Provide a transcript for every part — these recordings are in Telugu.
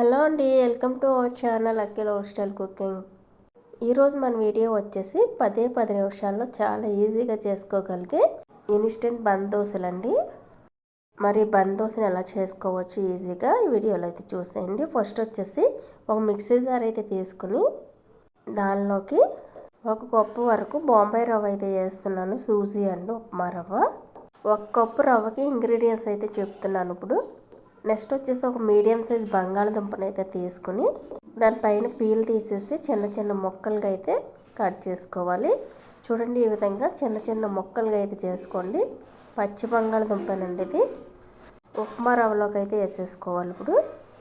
హలో అండి welcome to our channel Akhil hostel cooking. ఈరోజు మన వీడియో వచ్చేసి పదే పది నిమిషాల్లో చాలా ఈజీగా చేసుకోగలిగే ఇన్స్టెంట్ బంద్ దోశలు అండి మరి బంద్ దోశని ఎలా చేసుకోవచ్చు ఈజీగా ఈ వీడియోలో అయితే చూసేయండి. ఫస్ట్ వచ్చేసి ఒక మిక్సీ జార్ అయితే తీసుకుని దానిలోకి ఒక కప్పు వరకు బాంబే రవ్వ అయితే వేస్తున్నాను. సూజీ అండ్ ఉప్మా రవ్వ. ఒక కప్పు రవ్వకి ఇంగ్రీడియంట్స్ అయితే చెప్తున్నాను ఇప్పుడు. నెక్స్ట్ వచ్చేసి ఒక మీడియం సైజ్ బంగాళదుంపను అయితే తీసుకుని దానిపైన పీల్ తీసేసి చిన్న చిన్న ముక్కలుగా అయితే కట్ చేసుకోవాలి. చూడండి ఈ విధంగా చిన్న చిన్న ముక్కలుగా అయితే చేసుకోండి. పచ్చి బంగాళదుంపనండి ఇది. ఉప్మా రవ్వలోకి అయితే వేసేసుకోవాలి ఇప్పుడు.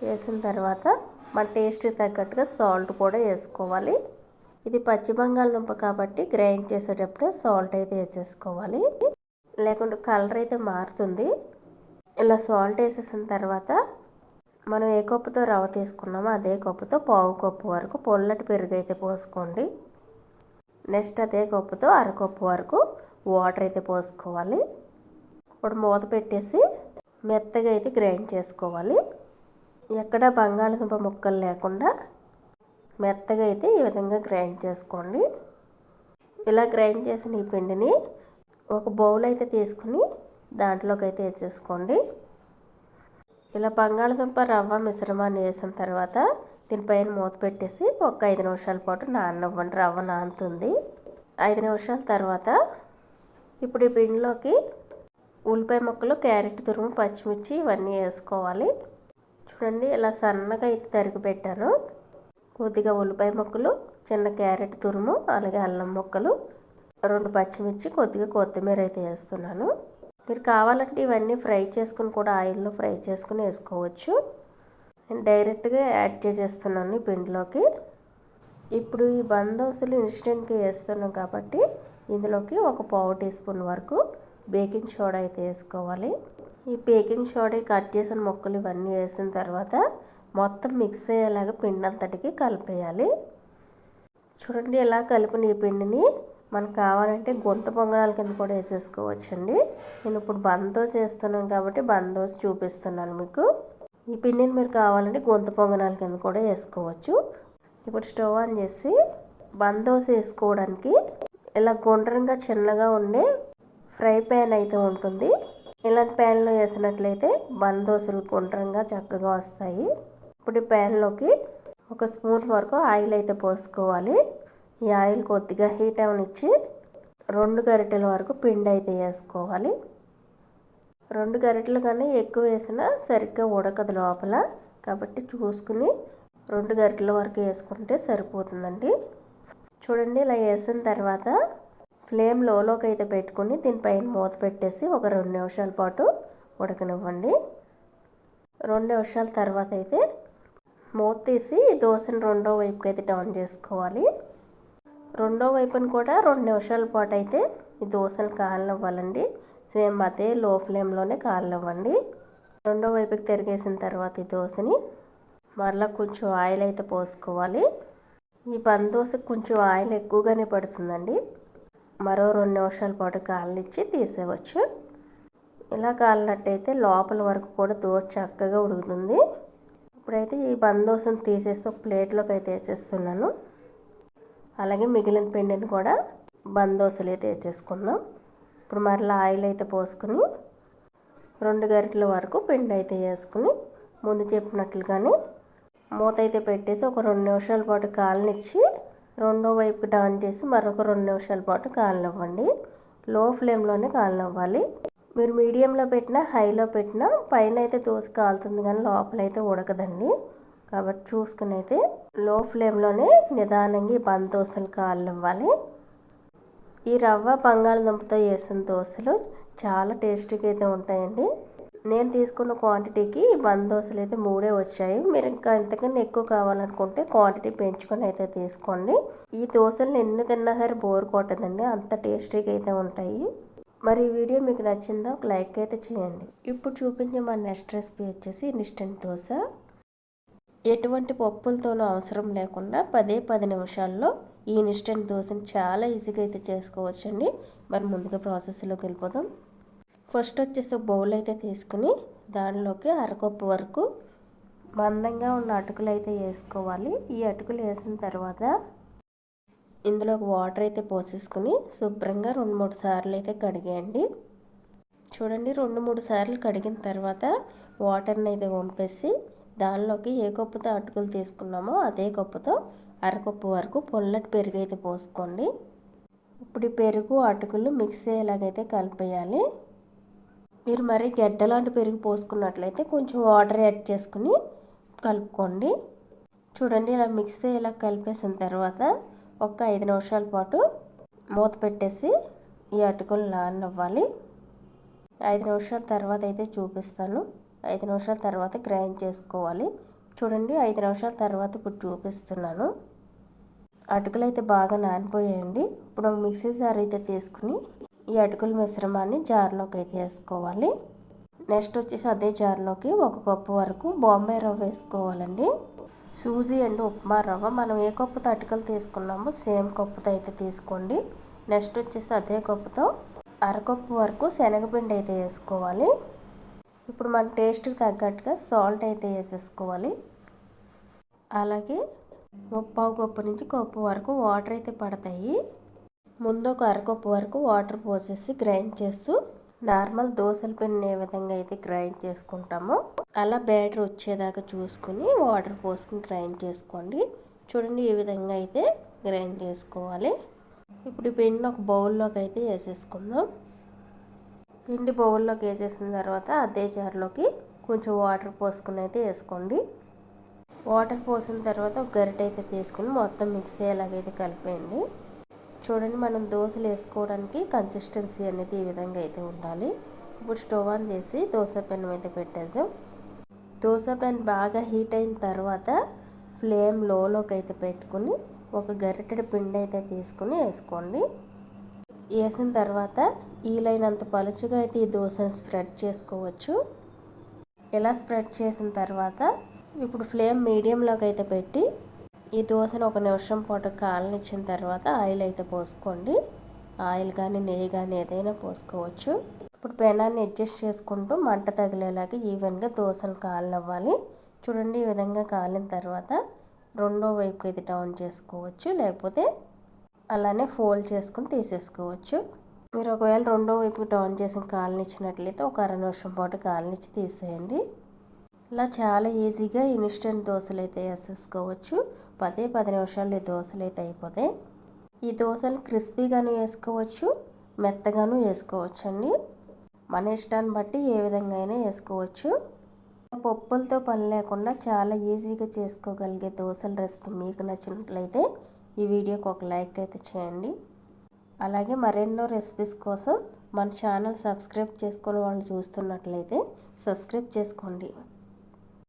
వేసిన తర్వాత మన టేస్ట్కి తగ్గట్టుగా సాల్ట్ కూడా వేసుకోవాలి. ఇది పచ్చి బంగాళదుంప కాబట్టి గ్రైండ్ చేసేటప్పుడే సాల్ట్ అయితే వేసేసుకోవాలి. లేకుంటే కలర్ అయితే మారుతుంది. ఇలా సాల్ట్ వేసేసిన తర్వాత మనం ఏ కప్పుతో రవ్వ తీసుకున్నామో అదే కప్పుతో పావు కప్పు వరకు పొల్లటి పెరుగు అయితే పోసుకోండి. నెక్స్ట్ అదే కప్పుతో అరకప్పు వరకు వాటర్ అయితే పోసుకోవాలి. ఇప్పుడు మూత పెట్టేసి మెత్తగా అయితే గ్రైండ్ చేసుకోవాలి. ఎక్కడ బంగాళదుంప ముక్కలు లేకుండా మెత్తగా అయితే ఈ విధంగా గ్రైండ్ చేసుకోండి. ఇలా గ్రైండ్ చేసిన ఈ పిండిని ఒక బౌల్ అయితే తీసుకుని దాంట్లోకి అయితే వేసేసుకోండి. ఇలా బంగాళదుంప రవ్వ మిశ్రమాన్ని వేసిన తర్వాత దీనిపైన మూత పెట్టేసి ఒక ఐదు నిమిషాల పాటు నానవ్వండి రవ్వ నానుతుంది. ఐదు నిమిషాల తర్వాత ఇప్పుడు ఈ పిండిలోకి ఉల్లిపాయ ముక్కలు క్యారెట్ తురుము పచ్చిమిర్చి ఇవన్నీ వేసుకోవాలి. చూడండి ఇలా సన్నగా అయితే తరిగి పెట్టాను. కొద్దిగా ఉల్లిపాయ ముక్కలు చిన్న క్యారెట్ తురుము అలాగే అల్లం ముక్కలు రెండు పచ్చిమిర్చి కొద్దిగా కొత్తిమీర అయితే వేస్తున్నాను. మీరు కావాలంటే ఇవన్నీ ఫ్రై చేసుకుని కూడా ఆయిల్లో ఫ్రై చేసుకుని వేసుకోవచ్చు. నేను డైరెక్ట్గా యాడ్ చేసేస్తున్నాను ఈ పిండిలోకి. ఇప్పుడు ఈ బందోసులు ఇన్స్టెంట్గా వేస్తున్నాం కాబట్టి ఇందులోకి ఒక పావు టీ స్పూన్ వరకు బేకింగ్ సోడా అయితే వేసుకోవాలి. ఈ బేకింగ్ సోడా కట్ చేసిన ముక్కలు ఇవన్నీ వేసిన తర్వాత మొత్తం మిక్స్ అయ్యేలాగా పిండి అంతటికి కలిపేయాలి. చూడండి ఇలా కలిపిన ఈ పిండిని. మనకు కావాలంటే గొంత పొంగనాల కింద కూడా వేసేసుకోవచ్చండి. నేను ఇప్పుడు బందోస్ వేస్తున్నాను కాబట్టి బందోస్ చూపిస్తున్నాను మీకు. ఈ పిండిని మీరు కావాలంటే గొంత పొంగనాల కింద కూడా వేసుకోవచ్చు. ఇప్పుడు స్టవ్ ఆన్ చేసి బందోస్ వేసుకోవడానికి ఇలా గుండ్రంగా చిన్నగా ఉండే ఫ్రై ప్యాన్ అయితే ఉంటుంది. ఇలాంటి ప్యాన్లో వేసినట్లయితే బందోసులు గుండ్రంగా చక్కగా వస్తాయి. ఇప్పుడు ఈ ప్యాన్లోకి ఒక స్పూన్ వరకు ఆయిల్ అయితే పోసుకోవాలి. ఈ ఆయిల్ కొద్దిగా హీట్ అవనిచ్చి రెండు గరిటెల వరకు పిండి అయితే వేసుకోవాలి. రెండు గరిటెలు కానీ ఎక్కువ వేసినా సరిగ్గా ఉడకదు లోపల. కాబట్టి చూసుకుని రెండు గరిటెల వరకు వేసుకుంటే సరిపోతుందండి. చూడండి ఇలా వేసిన తర్వాత ఫ్లేమ్ లోలోకి అయితే పెట్టుకుని దీనిపైన మూత పెట్టేసి ఒక రెండు నిమిషాల పాటు ఉడకనివ్వండి. రెండు నిమిషాల తర్వాత అయితే మూత తీసి దోశను రెండో వైపుకి అయితే టర్న్ చేసుకోవాలి. రెండో వైపున కూడా రెండు నిమిషాల పాటు అయితే ఈ దోశలు కాలనివ్వాలండి. సేమ్ అదే లో ఫ్లేమ్లోనే కాలనివ్వండి. రెండో వైపుకి తిరిగేసిన తర్వాత ఈ దోశని మరలా కొంచెం ఆయిల్ అయితే పోసుకోవాలి. ఈ బంద్ కొంచెం ఆయిల్ ఎక్కువగానే పడుతుందండి. మరో రెండు నిమిషాల పాటు కాలనిచ్చి తీసేవచ్చు ఇలా కాలినట్టయితే లోపల వరకు కూడా దోశ చక్కగా ఉడుకుతుంది. ఇప్పుడైతే ఈ బంద్ దోశను తీసేసి ఒక ప్లేట్లోకి అయితే వేసేస్తున్నాను. అలాగే మిగిలిన పిండిని కూడా బందోసలు అయితే వేసేసుకుందాం ఇప్పుడు మరలా ఆయిల్ అయితే పోసుకుని రెండు గరిటెల వరకు పిండి అయితే వేసుకుని ముందు చెప్పినట్లుగానే మూత అయితే పెట్టేసి ఒక రెండు నిమిషాల పాటు కాలనిచ్చి రెండో వైపు డౌన్ చేసి మరొక రెండు నిమిషాల పాటు కాలనివ్వండి. లో ఫ్లేమ్లోనే కాలనివ్వాలి. మీరు మీడియంలో పెట్టినా హైలో పెట్టినా పైన అయితే దోశ కాలుతుంది కానీ లోపల అయితే ఉడకదండి. కాబట్టి చూసుకుని అయితే లో ఫ్లేమ్లోనే నిదానంగా ఈ బంద్ దోశలు కాలనివ్వాలి. ఈ రవ్వ బంగాళదుంపతో వేసిన దోశలు చాలా టేస్టీగా అయితే ఉంటాయండి. నేను తీసుకున్న క్వాంటిటీకి బంద్ దోశలు అయితే మూడే వచ్చాయి. మీరు ఇంకా ఇంతకన్నా ఎక్కువ కావాలనుకుంటే క్వాంటిటీ పెంచుకొని అయితే తీసుకోండి. ఈ దోశలు ఎన్ని తిన్నా సరే బోర్ కొట్టదండి అంత టేస్టీగా అయితే ఉంటాయి. మరి ఈ వీడియో మీకు నచ్చిందా ఒక లైక్ అయితే చేయండి. ఇప్పుడు చూపించే మా నెక్స్ట్ రెసిపీ వచ్చేసి ఇన్స్టెంట్ దోశ. ఎటువంటి పప్పులతోనూ అవసరం లేకుండా పదే పది నిమిషాల్లో ఈ ఇన్స్టెంట్ దోశని చాలా ఈజీగా అయితే చేసుకోవచ్చండి. మరి ముందుగా ప్రాసెస్లోకి వెళ్ళిపోదాం. ఫస్ట్ వచ్చేసి బౌల్ అయితే తీసుకుని దానిలోకి అరకప్పు వరకు మందంగా ఉన్న అటుకులు అయితే వేసుకోవాలి. ఈ అటుకులు వేసిన తర్వాత ఇందులో వాటర్ అయితే పోసేసుకుని శుభ్రంగా రెండు మూడు సార్లు అయితే కడిగేయండి. చూడండి రెండు మూడు సార్లు కడిగిన తర్వాత వాటర్ని అయితే వంపేసి దానిలోకి ఏ కప్పుతో అటుకులు తీసుకున్నామో అదే కప్పుతో అరకప్పు వరకు పొల్లటి పెరుగు అయితే పోసుకోండి. ఇప్పుడు ఈ పెరుగు అటుకులు మిక్స్ అయ్యేలాగైతే కలిపేయాలి. మీరు మరి గడ్డలాంటి పెరుగు పోసుకున్నట్లయితే కొంచెం వాటర్ యాడ్ చేసుకుని కలుపుకోండి. చూడండి ఇలా మిక్స్ అయ్యేలా కలిపేసిన తర్వాత ఒక ఐదు నిమిషాల పాటు మూత పెట్టేసి ఈ అటుకులు నానవ్వాలి ఐదు నిమిషాల తర్వాత అయితే చూపిస్తాను. ఐదు నిమిషాల తర్వాత గ్రైండ్ చేసుకోవాలి. చూడండి ఐదు నిమిషాల తర్వాత ఇప్పుడు చూపిస్తున్నాను. అటుకులు అయితే బాగా నానిపోయాయండి. ఇప్పుడు మిక్సీ జార్ అయితే తీసుకుని ఈ అటుకుల మిశ్రమాన్ని జార్లోకి అయితే వేసుకోవాలి. నెక్స్ట్ వచ్చేసి అదే జార్లోకి ఒక కప్పు వరకు బాంబే రవ్వ వేసుకోవాలండి. సూజీ అండ్ ఉప్మా రవ్వ. మనం ఏ కప్పుతో అటుకలు తీసుకున్నామో సేమ్ కప్పుతో అయితే తీసుకోండి. నెక్స్ట్ వచ్చేసి అదే కప్పుతో అరకప్పు వరకు శనగపిండి అయితే వేసుకోవాలి. ఇప్పుడు మన టేస్ట్కి తగ్గట్టుగా సాల్ట్ అయితే వేసేసుకోవాలి. అలాగే ముప్పావు కప్పు నుంచి కప్పు వరకు వాటర్ అయితే పడతాయి. ముందు ఒక అరకప్పు వరకు వాటర్ పోసేసి గ్రైండ్ చేస్తూ నార్మల్ దోశల పిండిని ఏ విధంగా అయితే గ్రైండ్ చేసుకుంటామో అలా బ్యాటర్ వచ్చేదాకా చూసుకుని వాటర్ పోసుకుని గ్రైండ్ చేసుకోండి. చూడండి ఈ విధంగా అయితే గ్రైండ్ చేసుకోవాలి. ఇప్పుడు ఈ పిండిని ఒక బౌల్లోకి అయితే వేసేసుకుందాం. పిండి బౌల్లోకి వేసేసిన తర్వాత అదే జార్లోకి కొంచెం వాటర్ పోసుకుని అయితే వేసుకోండి. వాటర్ పోసిన తర్వాత ఒక గరిట అయితే తీసుకుని మొత్తం మిక్స్ అయ్యేలాగైతే కలిపేయండి. చూడండి మనం దోశలు వేసుకోవడానికి కన్సిస్టెన్సీ అనేది ఈ విధంగా అయితే ఉండాలి. ఇప్పుడు స్టవ్ ఆన్ చేసి దోశ పెన్ అయితే పెట్టేద్దాం. దోశ పెన్ బాగా హీట్ అయిన తర్వాత ఫ్లేమ్ లోలోకి అయితే పెట్టుకుని ఒక గరిటెడు పిండి అయితే తీసుకుని వేసుకోండి. వేసిన తర్వాత వీలైనంత పలుచుగా అయితే ఈ దోశను స్ప్రెడ్ చేసుకోవచ్చు. ఇలా స్ప్రెడ్ చేసిన తర్వాత ఇప్పుడు ఫ్లేమ్ మీడియంలోకి అయితే పెట్టి ఈ దోశను ఒక నిమిషం పాటు కాలనిచ్చిన తర్వాత ఆయిల్ అయితే పోసుకోండి. ఆయిల్ కానీ నెయ్యి కానీ ఏదైనా పోసుకోవచ్చు. ఇప్పుడు పెనాన్ని అడ్జస్ట్ చేసుకుంటూ మంట తగిలేలాగా ఈవెన్గా దోశను కాలనివ్వాలి. చూడండి ఈ విధంగా కాలిన తర్వాత రెండో వైపుకి అయితే టర్న్ చేసుకోవచ్చు. లేకపోతే అలానే ఫోల్డ్ చేసుకుని తీసేసుకోవచ్చు. మీరు ఒకవేళ రెండో వైపు టర్న్ చేసిన కాలనిచ్చినట్లయితే ఒక అర నిమిషం పాటు కాలనిచ్చి తీసేయండి. ఇలా చాలా ఈజీగా ఇన్స్టెంట్ దోశలు అయితే వేసేసుకోవచ్చు. పదే పది నిమిషాలు ఈ దోశలు అయితే అయిపోతాయి. ఈ దోశలు క్రిస్పీగాను వేసుకోవచ్చు మెత్తగాను వేసుకోవచ్చు అండి మన ఇష్టాన్ని బట్టి ఏ విధంగా అయినా వేసుకోవచ్చు. పప్పులతో పని లేకుండా చాలా ఈజీగా చేసుకోగలిగే దోశల రెసిపీ మీకు నచ్చినట్లయితే ఈ వీడియోకి ఒక లైక్ అయితే చేయండి. అలాగే మరెన్నో రెసిపీస్ కోసం మన ఛానల్ సబ్స్క్రైబ్ చేసుకుని వాళ్ళు చూస్తున్నట్లయితే సబ్స్క్రైబ్ చేసుకోండి.